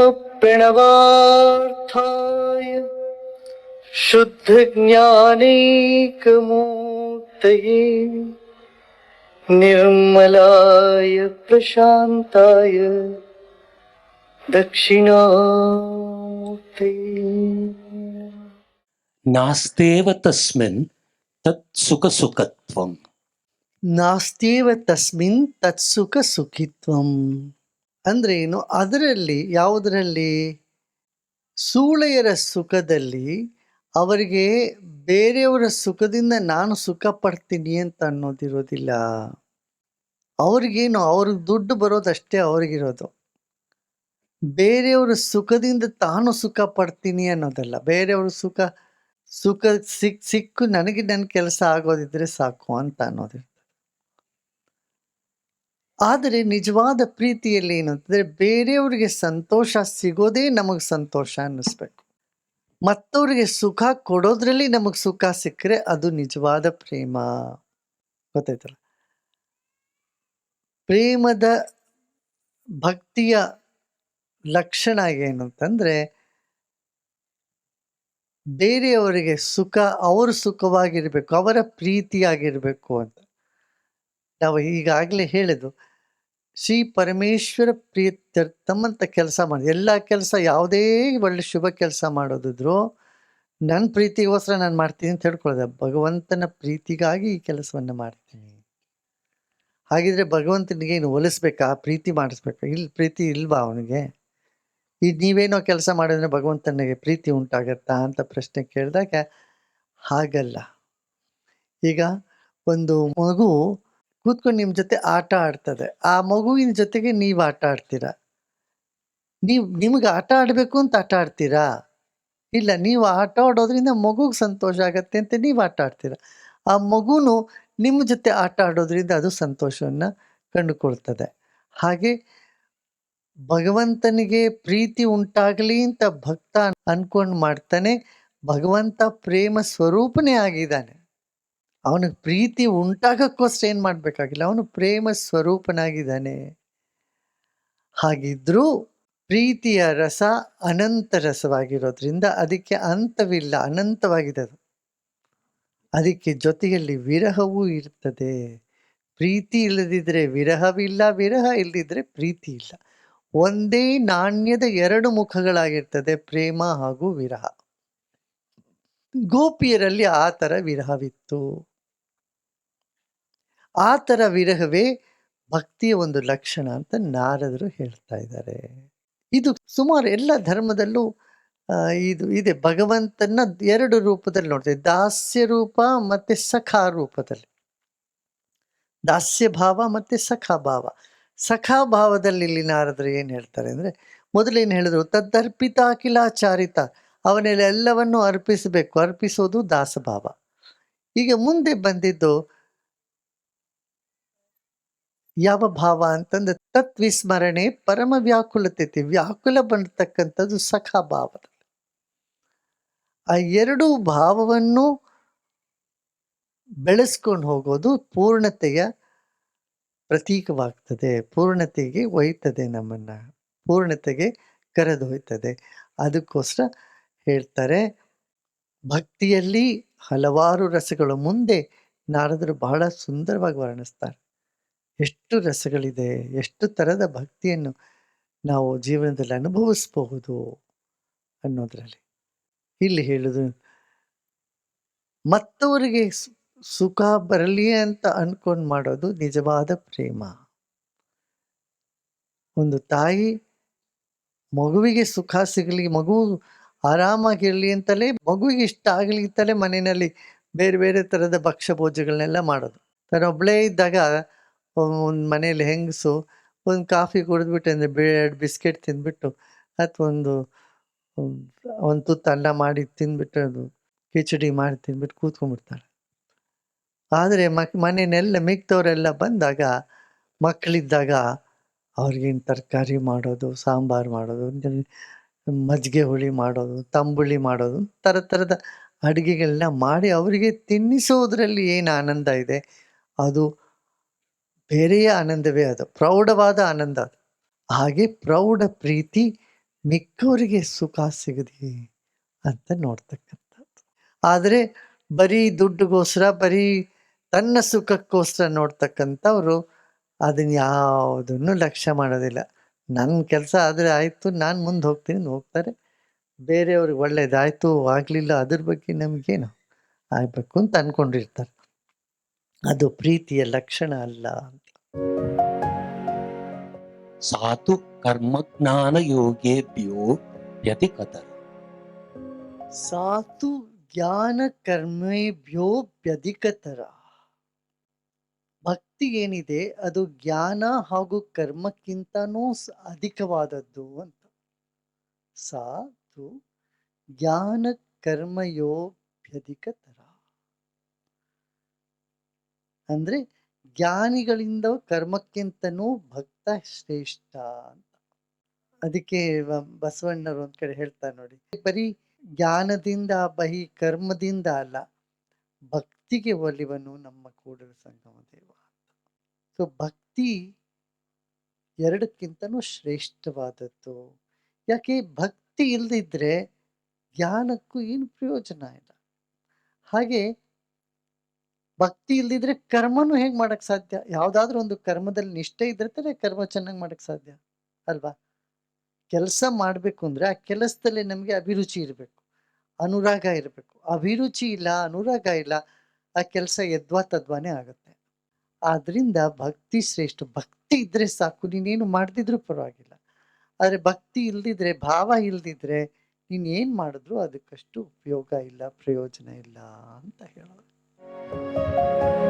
प्रणवार्थाय शुद्धज्ञानैकमूर्तये निर्मलाय प्रशान्ताय दक्षिणामूर्ते नास्त्येव तस्मिन् तत् सुख नास्त्येव तस्मिन् तत्सुखसुखित्वम्। ಅಂದ್ರೆ ಏನು? ಅದರಲ್ಲಿ, ಯಾವುದರಲ್ಲಿ? ಸೂಳೆಯರ ಸುಖದಲ್ಲಿ ಅವರಿಗೆ ಬೇರೆಯವರ ಸುಖದಿಂದ ನಾನು ಸುಖ ಪಡ್ತೀನಿ ಅಂತ ಅನ್ನೋದಿರೋದಿಲ್ಲ. ಅವ್ರಿಗೇನು ಅವ್ರಿಗೆ ದುಡ್ಡು ಬರೋದಷ್ಟೇ ಅವ್ರಿಗಿರೋದು. ಬೇರೆಯವರ ಸುಖದಿಂದ ತಾನು ಸುಖ ಪಡ್ತೀನಿ ಅನ್ನೋದಲ್ಲ. ಬೇರೆಯವ್ರ ಸುಖ ಸುಖ ಸಿಕ್, ಸಿಕ್ಕು ನನಗೆ ನನ್ನ ಕೆಲಸ ಆಗೋದಿದ್ರೆ ಸಾಕು ಅಂತ ಅನ್ನೋದಿರ್ತದೆ ಆದರೆ ನಿಜವಾದ ಪ್ರೀತಿಯಲ್ಲಿ ಏನು ಅಂತಂದ್ರೆ ಬೇರೆಯವರಿಗೆ ಸಂತೋಷ ಸಿಗೋದೇ ನಮಗೆ ಸಂತೋಷ ಅನ್ನಿಸ್ಬೇಕು. ಮತ್ತವರಿಗೆ ಸುಖ ಕೊಡೋದ್ರಲ್ಲಿ ನಮಗೆ ಸುಖ ಸಿಕ್ಕರೆ ಅದು ನಿಜವಾದ ಪ್ರೇಮ. ಗೊತ್ತಾಯ್ತಲ್ಲ? ಪ್ರೇಮದ ಭಕ್ತಿಯ ಲಕ್ಷಣ ಏನು ಅಂತಂದ್ರೆ ಬೇರೆಯವರಿಗೆ ಸುಖ, ಅವರು ಸುಖವಾಗಿರಬೇಕು, ಅವರ ಪ್ರೀತಿಯಾಗಿರಬೇಕು ಅಂತ. ನಾವು ಈಗಾಗಲೇ ಹೇಳಿದ್ದು ಶ್ರೀ ಪರಮೇಶ್ವರ ಪ್ರೀತ್ಯರ್ಥಮಂತ ಕೆಲಸ ಮಾಡಿ, ಎಲ್ಲ ಕೆಲಸ ಯಾವುದೇ ಒಳ್ಳೆ ಶುಭ ಕೆಲಸ ಮಾಡೋದಿದ್ರು ನನ್ನ ಪ್ರೀತಿಗೋಸ್ಕರ ನಾನು ಮಾಡ್ತೀನಿ ಅಂತ ಹೇಳ್ಕೊಳ್ಳೋದೆ ಭಗವಂತನ ಪ್ರೀತಿಗಾಗಿ ಈ ಕೆಲಸವನ್ನು ಮಾಡ್ತೀನಿ. ಹಾಗಿದ್ರೆ ಭಗವಂತನಿಗೆ ಏನು ಒಲಿಸ್ಬೇಕಾ? ಪ್ರೀತಿ ಮಾಡಿಸ್ಬೇಕಾ? ಇಲ್ಲಿ ಪ್ರೀತಿ ಇಲ್ವಾ ಅವನಿಗೆ? ಈಗ ನೀವೇನೋ ಕೆಲಸ ಮಾಡಿದ್ರೆ ಭಗವಂತನಿಗೆ ಪ್ರೀತಿ ಉಂಟಾಗತ್ತಾ ಅಂತ ಪ್ರಶ್ನೆ ಕೇಳಿದಾಗ ಹಾಗಲ್ಲ. ಈಗ ಒಂದು ಮಗು ಕೂತ್ಕೊಂಡು ನಿಮ್ಮ ಜೊತೆ ಆಟ ಆಡ್ತದೆ. ಆ ಮಗುವಿನ ಜೊತೆಗೆ ನೀವು ಆಟ ಆಡ್ತೀರಾ? ನೀವು, ನಿಮಗೆ ಆಟ ಆಡಬೇಕು ಅಂತ ಆಟ ಆಡ್ತೀರಾ? ಇಲ್ಲ, ನೀವು ಆಟ ಆಡೋದ್ರಿಂದ ಮಗುಗೆ ಸಂತೋಷ ಆಗತ್ತೆ ಅಂತ ನೀವು ಆಟ ಆಡ್ತೀರಾ? ಆ ಮಗುನು ನಿಮ್ಮ ಜೊತೆ ಆಟ ಆಡೋದ್ರಿಂದ ಅದು ಸಂತೋಷವನ್ನು ಕಂಡುಕೊಳ್ತದೆ. ಹಾಗೆ ಭಗವಂತನಿಗೆ ಪ್ರೀತಿ ಉಂಟಾಗಲಿ ಅಂತ ಭಕ್ತ ಅನ್ಕೊಂಡು ಮಾಡ್ತಾನೆ. ಭಗವಂತ ಪ್ರೇಮ ಸ್ವರೂಪನೇ ಆಗಿದ್ದಾನೆ. ಅವನಿಗೆ ಪ್ರೀತಿ ಉಂಟಾಗಕ್ಕೋಸ್ಕರ ಏನು ಮಾಡಬೇಕಾಗಿಲ್ಲ. ಅವನು ಪ್ರೇಮ ಸ್ವರೂಪನಾಗಿದ್ದಾನೆ. ಹಾಗಿದ್ರೂ ಪ್ರೀತಿಯ ರಸ ಅನಂತ ರಸವಾಗಿರೋದ್ರಿಂದ ಅದಕ್ಕೆ ಅಂತವಿಲ್ಲ, ಅನಂತವಾಗಿದೆ ಅದು. ಅದಕ್ಕೆ ಜೊತೆಯಲ್ಲಿ ವಿರಹವೂ ಇರ್ತದೆ. ಪ್ರೀತಿ ಇಲ್ಲದಿದ್ದರೆ ವಿರಹವಿಲ್ಲ, ವಿರಹ ಇಲ್ಲದಿದ್ದರೆ ಪ್ರೀತಿ ಇಲ್ಲ. ಒಂದೇ ನಾಣ್ಯದ ಎರಡು ಮುಖಗಳಾಗಿರ್ತದೆ, ಪ್ರೇಮ ಹಾಗೂ ವಿರಹ. ಗೋಪಿಯರಲ್ಲಿ ಆ ಥರ ವಿರಹವಿತ್ತು. ಆ ಥರ ವಿರಹವೇ ಭಕ್ತಿಯ ಒಂದು ಲಕ್ಷಣ ಅಂತ ನಾರದರು ಹೇಳ್ತಾ ಇದ್ದಾರೆ. ಇದು ಸುಮಾರು ಎಲ್ಲ ಧರ್ಮದಲ್ಲೂ ಇದು ಇದೆ. ಭಗವಂತನ ಎರಡು ರೂಪದಲ್ಲಿ ನೋಡ್ತೇವೆ. ದಾಸ್ಯ ರೂಪ ಮತ್ತೆ ಸಖಾ ರೂಪದಲ್ಲಿ. ದಾಸ್ಯ ಭಾವ ಮತ್ತೆ ಸಖಾ ಭಾವ. ಸಖಾ ಭಾವದಲ್ಲಿ ಇಲ್ಲಿ ನಾರದರು ಏನು ಹೇಳ್ತಾರೆ ಅಂದರೆ ಮೊದಲೇನು ಹೇಳಿದ್ರು? ತದ್ದರ್ಪಿತ ಅಖಿಲಾಚಾರಿತ ಅವನಲ್ಲಿ ಎಲ್ಲವನ್ನು ಅರ್ಪಿಸಬೇಕು. ಅರ್ಪಿಸೋದು ದಾಸಭಾವ. ಈಗ ಮುಂದೆ ಬಂದಿದ್ದು ಯಾವ ಭಾವ ಅಂತಂದ್ರೆ ತತ್ವಿಸ್ಮರಣೆ ಪರಮ ವ್ಯಾಕುಲತೆ ವ್ಯಾಕುಲ ಬಂದತಕ್ಕಂಥದ್ದು ಸಖಾ ಭಾವ. ಆ ಎರಡೂ ಭಾವವನ್ನು ಬೆಳೆಸ್ಕೊಂಡು ಹೋಗೋದು ಪೂರ್ಣತೆಯ ಪ್ರತೀಕವಾಗ್ತದೆ. ಪೂರ್ಣತೆಗೆ ಒಯ್ತದೆ ನಮ್ಮನ್ನ. ಪೂರ್ಣತೆಗೆ ಕರೆದೊಯ್ತದೆ. ಅದಕ್ಕೋಸ್ಕರ ಹೇಳ್ತಾರೆ, ಭಕ್ತಿಯಲ್ಲಿ ಹಲವಾರು ರಸಗಳು. ಮುಂದೆ ನಾರದರು ಬಹಳ ಸುಂದರವಾಗಿ ವರ್ಣಿಸ್ತಾರೆ. ಎಷ್ಟು ರಸಗಳಿದೆ, ಎಷ್ಟು ಥರದ ಭಕ್ತಿಯನ್ನು ನಾವು ಜೀವನದಲ್ಲಿ ಅನುಭವಿಸಬಹುದು ಅನ್ನೋದ್ರಲ್ಲಿ. ಇಲ್ಲಿ ಹೇಳುದು, ಮತ್ತವರಿಗೆ ಸುಖ ಬರಲಿ ಅಂತ ಅನ್ಕೊಂಡು ಮಾಡೋದು ನಿಜವಾದ ಪ್ರೇಮ. ಒಂದು ತಾಯಿ ಮಗುವಿಗೆ ಸುಖ ಸಿಗಲಿ, ಮಗು ಆರಾಮಾಗಿರ್ಲಿ ಅಂತಲೇ, ಮಗುವಿಗೆ ಇಷ್ಟ ಆಗಲಿ ಅಂತಲೇ ಮನೆಯಲ್ಲಿ ಬೇರೆ ಬೇರೆ ಥರದ ಭಕ್ಷ್ಯ ಭೋಜಗಳನ್ನೆಲ್ಲ ಮಾಡೋದು. ತನ್ನೊಬ್ಬಳೇ ಇದ್ದಾಗ ಒಂದು ಮನೆಯಲ್ಲಿ ಹೆಂಗಸು ಒಂದು ಕಾಫಿ ಕುಡಿದ್ಬಿಟ್ಟು ಅಂದರೆ ಎರಡು ಬಿಸ್ಕೆಟ್ ತಿಂದ್ಬಿಟ್ಟು ಅಥವಾ ಒಂದು ಒಂದು ತುತ್ತು ಅನ್ನ ಮಾಡಿ ತಿಂದ್ಬಿಟ್ಟು ಅದು ಕಿಚಡಿ ಮಾಡಿ ತಿಂದ್ಬಿಟ್ಟು ಕೂತ್ಕೊಂಡ್ಬಿಡ್ತಾಳೆ ಆದರೆ ಮಕ್ ಮನೆಯನ್ನೆಲ್ಲ ಮಿಕ್ತವರೆಲ್ಲ ಬಂದಾಗ, ಮಕ್ಕಳಿದ್ದಾಗ ಅವ್ರಿಗೇನು ತರಕಾರಿ ಮಾಡೋದು, ಸಾಂಬಾರು ಮಾಡೋದು, ಮಜ್ಜಿಗೆ ಹುಳಿ ಮಾಡೋದು, ತಂಬುಳಿ ಮಾಡೋದು, ಥರ ಥರದ ಅಡುಗೆಗಳನ್ನ ಮಾಡಿ ಅವರಿಗೆ ತಿನ್ನಿಸೋದ್ರಲ್ಲಿ ಏನು ಆನಂದ ಇದೆ? ಅದು ಬೇರೆಯೇ ಆನಂದವೇ ಅದು, ಪ್ರೌಢವಾದ ಆನಂದ ಅದು. ಹಾಗೆ ಪ್ರೌಢ ಪ್ರೀತಿ ಮಿಕ್ಕವರಿಗೆ ಸುಖ ಸಿಗದೆ ಅಂತ ನೋಡ್ತಕ್ಕಂಥದ್ದು. ಆದರೆ ಬರೀ ದುಡ್ಡುಗೋಸ್ಕರ, ಬರೀ ತನ್ನ ಸುಖಕ್ಕೋಸ್ಕರ ನೋಡ್ತಕ್ಕಂಥವ್ರು ಅದನ್ನ ಯಾವುದನ್ನು ಲಕ್ಷ್ಯ ಮಾಡೋದಿಲ್ಲ. ನನ್ನ ಕೆಲಸ ಆದರೆ ಆಯಿತು, ನಾನು ಮುಂದೆ ಹೋಗ್ತೀನಿ ಹೋಗ್ತಾರೆ. ಬೇರೆಯವ್ರಿಗೆ ಒಳ್ಳೇದಾಯಿತು, ಆಗಲಿಲ್ಲ, ಅದ್ರ ಬಗ್ಗೆ ನಮಗೇನು ಆಗಬೇಕು ಅಂತ ಅಂದ್ಕೊಂಡಿರ್ತಾರೆ ಅದು ಪ್ರೀತಿಯ ಲಕ್ಷಣ ಅಲ್ಲ ಅಂತ. ಸಾತು ಕರ್ಮಜ್ಞಾನ ಯೋಗೇಭ್ಯೋ ವ್ಯತಿಕತರ ಸಾತು ಜ್ಞಾನ ಕರ್ಮೇಭ್ಯೋಪ್ಯಧಿಕತರ ಭಕ್ತಿ ಏನಿದೆ, ಅದು ಜ್ಞಾನ ಹಾಗೂ ಕರ್ಮಕ್ಕಿಂತನೂ ಅಧಿಕವಾದದ್ದು ಅಂತ. ಸಾತು ಜ್ಞಾನ ಕರ್ಮಯೋಭ್ಯಧಿಕತರ ಅಂದ್ರೆ ಜ್ಞಾನಿಗಳಿಂದ ಕರ್ಮಕ್ಕಿಂತನೂ ಭಕ್ತ ಶ್ರೇಷ್ಠ ಅಂತ. ಅದಕ್ಕೆ ಬಸವಣ್ಣರು ಒಂದ್ ಕಡೆ ಹೇಳ್ತಾರೆ ನೋಡಿ. ಬರೀ ಜ್ಞಾನದಿಂದ ಬಹಿ ಕರ್ಮದಿಂದ ಅಲ್ಲ, ಭಕ್ತಿಗೆ ಒಲಿವನು ನಮ್ಮ ಕೂಡಲ ಸಂಗಮ ದೇವ ಸೊ ಭಕ್ತಿ ಎರಡಕ್ಕಿಂತನೂ ಶ್ರೇಷ್ಠವಾದದ್ದು. ಯಾಕೆ? ಭಕ್ತಿ ಇಲ್ದಿದ್ರೆ ಜ್ಞಾನಕ್ಕೂ ಏನು ಪ್ರಯೋಜನ ಇಲ್ಲ. ಹಾಗೆ ಭಕ್ತಿ ಇಲ್ದಿದ್ರೆ ಕರ್ಮನು ಹೇಗ್ ಮಾಡಕ್ ಸಾಧ್ಯ? ಯಾವ್ದಾದ್ರು ಒಂದು ಕರ್ಮದಲ್ಲಿ ನಿಷ್ಠೆ ಇದ್ರೆ ತಾನೇ ಕರ್ಮ ಚೆನ್ನಾಗಿ ಮಾಡಕ್ ಸಾಧ್ಯ, ಅಲ್ವಾ? ಕೆಲಸ ಮಾಡ್ಬೇಕು ಅಂದ್ರೆ ಆ ಕೆಲಸದಲ್ಲಿ ನಮಗೆ ಅಭಿರುಚಿ ಇರಬೇಕು, ಅನುರಾಗ ಇರಬೇಕು. ಅಭಿರುಚಿ ಇಲ್ಲ, ಅನುರಾಗ ಇಲ್ಲ, ಆ ಕೆಲಸ ಯದ್ವಾ ತದ್ವಾನೇ ಆಗುತ್ತೆ. ಆದ್ರಿಂದ ಭಕ್ತಿ ಶ್ರೇಷ್ಠ. ಭಕ್ತಿ ಇದ್ರೆ ಸಾಕು, ನೀನೇನು ಮಾಡ್ದಿದ್ರು ಪರವಾಗಿಲ್ಲ. ಆದ್ರೆ ಭಕ್ತಿ ಇಲ್ದಿದ್ರೆ, ಭಾವ ಇಲ್ದಿದ್ರೆ ನೀನ್ ಏನ್ ಮಾಡಿದ್ರು ಅದಕ್ಕಷ್ಟು ಉಪಯೋಗ ಇಲ್ಲ, ಪ್ರಯೋಜನ ಇಲ್ಲ ಅಂತ ಹೇಳಿ Thank you.